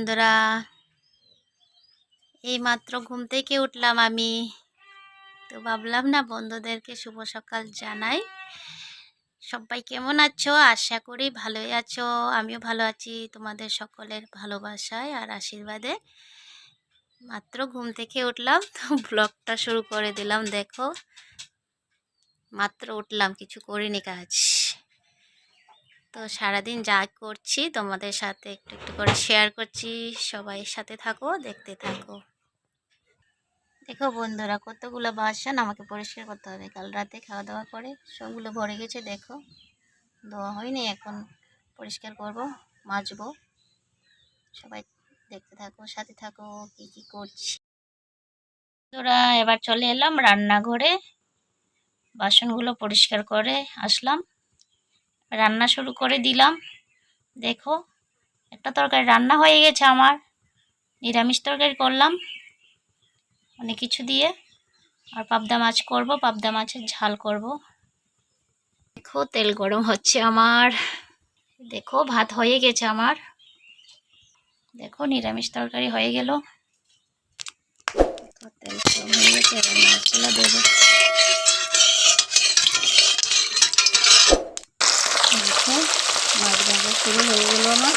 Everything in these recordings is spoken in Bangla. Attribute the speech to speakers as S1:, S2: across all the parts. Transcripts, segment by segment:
S1: বন্ধুরা। এই মাত্র ঘুম থেকে উঠলাম আমি। তো ভাবলাম না বন্ধুদেরকে শুভ সকাল জানাই। সবাই কেমন আছো? আশা করি ভালোই আছো। আমিও ভালো আছি তোমাদের সকলের ভালোবাসায় আর আশীর্বাদে। মাত্র ঘুম থেকে উঠলাম, তো ব্লগটা শুরু করে দিলাম, দেখো। মাত্র উঠলাম, কিছু করিনি কাজ। তো সারাদিন যা করছি তোমাদের সাথে একটু একটু করে শেয়ার করছি। সবাই সাথে থাকো, দেখতে থাকো। দেখো বন্ধুরা, কতগুলো বাসন আমাকে পরিষ্কার করতে হবে। কাল রাতে খাওয়া দাওয়া করে সবগুলো ভরে গেছে, দেখো। ধোয়া হয়নি, এখন পরিষ্কার করব, মাজবো। সবাই দেখতে থাকো, সাথে থাকো, কি কি করছি। তোরা এবার চলে এলাম রান্নাঘরে। বাসনগুলো পরিষ্কার করে আসলাম। রান্না শুরু করে দিলাম। দেখো, একটা তরকারি রান্না হয়ে গেছে আমার। নিরামিষ তরকারি করলাম অনেক কিছু দিয়ে। আর পাবদা মাছ করব, পাবদা মাছের ঝাল করব। দেখো, তেল গরম হচ্ছে আমার। দেখো, ভাত হয়ে গেছে আমার। দেখো, নিরামিষ তরকারি হয়ে গেল। তেল গরম হয়ে গেছে মাছগুলো দেবো দেখো মাছ ভাজা শুরু হয়ে গেল আমার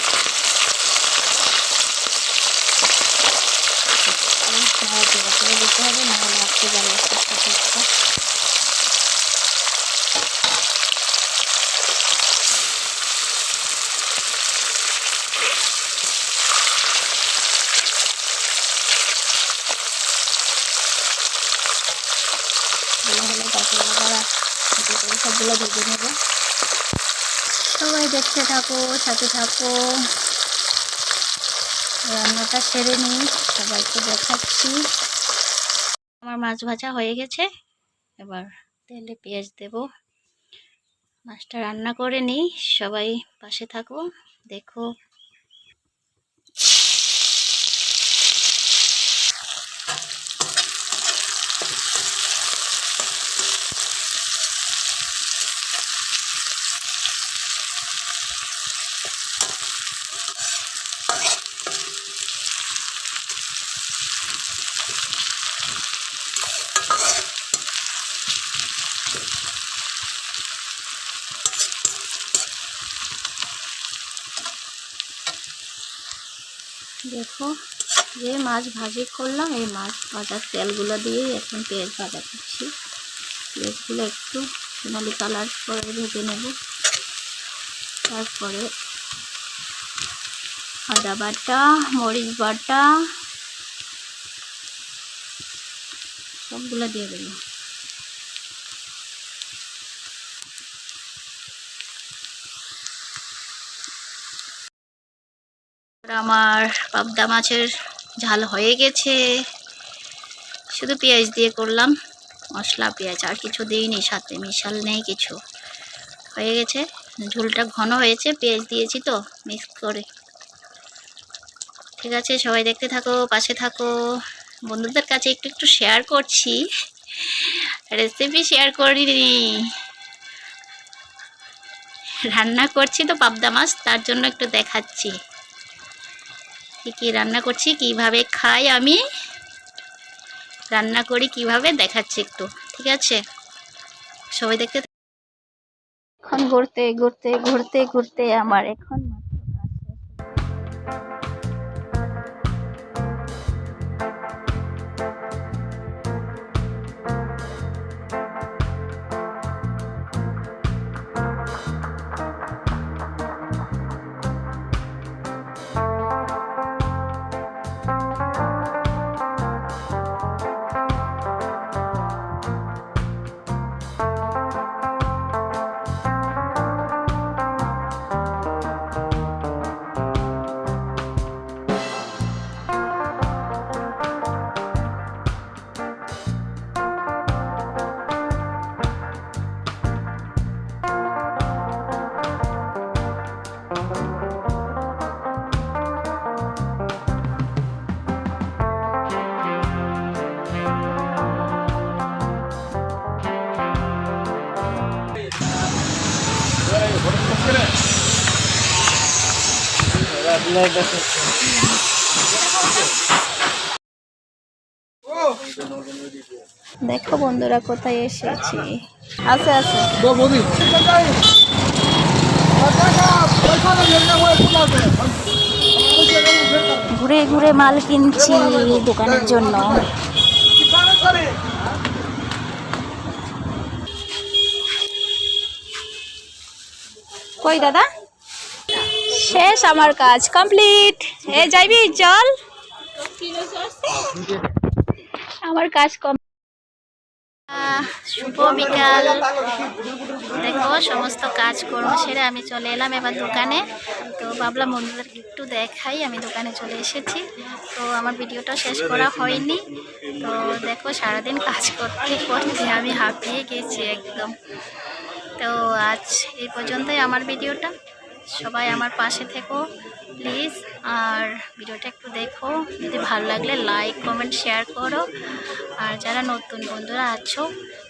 S1: নাড়াতে করে দিতে হবে নাহলে আটকে যাবে একটা একটা একটা হলে তারপরে আবার সবগুলো ভেজে নেব সবাই দেখতে থাকো, সাথে থাকো। রান্নাটা সেরে নিই, সবাইকে দেখাচ্ছি। আমার মাছ ভাজা হয়ে গেছে, এবার তেলে পেঁয়াজ দেব। মাছটা রান্না করে নিই, সবাই পাশে থাকো, দেখো। দেখো, যে মাছ ভাজি করলাম, এই মাছ ভাজার তেলগুলো দিয়েই এখন পেঁয়াজ ভাজা করছি। পেঁয়াজগুলো একটু সোনালি কালার করে ভেজে নেব। তারপরে আদা বাটা, মরিচ বাটা, সবগুলো দিয়ে দেবো। আমার পাবদা মাছের ঝাল হয়ে গেছে। শুধু পেঁয়াজ দিয়ে করলাম। মশলা, পেঁয়াজ আর কিছু দিইনি, সাথে মিশাল নেই, কিছু হয়ে গেছে। ঝোলটা ঘন হয়েছে, পেঁয়াজ দিয়েছি তো মিক্স করে। ঠিক আছে, সবাই দেখতে থাকো, পাশে থাকো। বন্ধুদের কাছে একটু একটু শেয়ার করছি। রেসিপি শেয়ার করিনি। রান্না করছি তো পাবদা মাছ, তার জন্য একটু দেখাচ্ছি। কী কী রান্না করছি, কীভাবে খাই আমি, রান্না করি, কীভাবে দেখাচ্ছি একটু, ঠিক আছে? সবাই দেখতে এখন ঘুরতে ঘুরতে ঘুরতে ঘুরতে আমার এখন দেখো বন্ধুরা কোথায় এসেছি। আছে আছে। ঘুরে ঘুরে মাল কিনছি দোকানের জন্য। কই, দাদা? শেষ আমার কাজ কমপ্লিট এ, যাইবি? চল। আমার কাজ কম শুভ বিকাল। দেখো, সমস্ত কাজকর্ম সেরে আমি চলে এলাম এবার দোকানে। তো ভাবলাম বন্ধুদেরকে একটু দেখাই, আমি দোকানে চলে এসেছি। তো আমার ভিডিওটা শেষ করা হয়নি। তো দেখো, সারাদিন কাজ করতে করতে আমি হাঁপিয়ে গেছি একদম। তো আজ এই পর্যন্তই আমার ভিডিওটা। সবাই আমার পাশে থেকো প্লিজ আর ভিডিওটা একটু দেখো, যদি ভালো লাগলে লাইক কমেন্ট শেয়ার করো। আর যারা নতুন বন্ধুরা আছো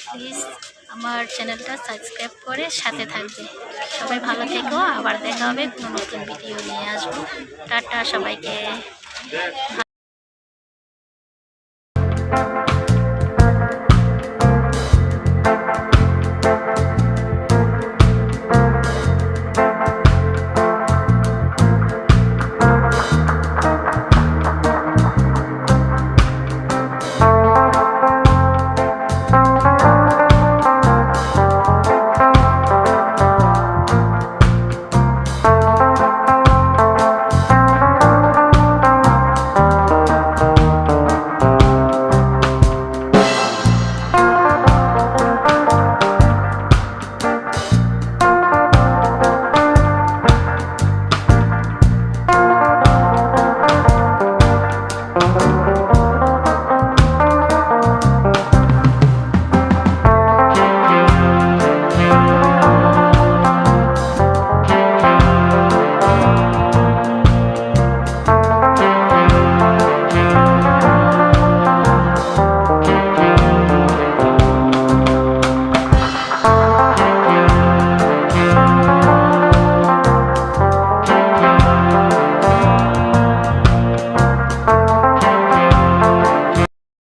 S1: প্লিজ আমার চ্যানেলটা সাবস্ক্রাইব করে সাথে থাকবে। সবাই ভালো থেকো, আবার দেখা হবে কোনো নতুন ভিডিও নিয়ে আসব। টাটা সবাইকে।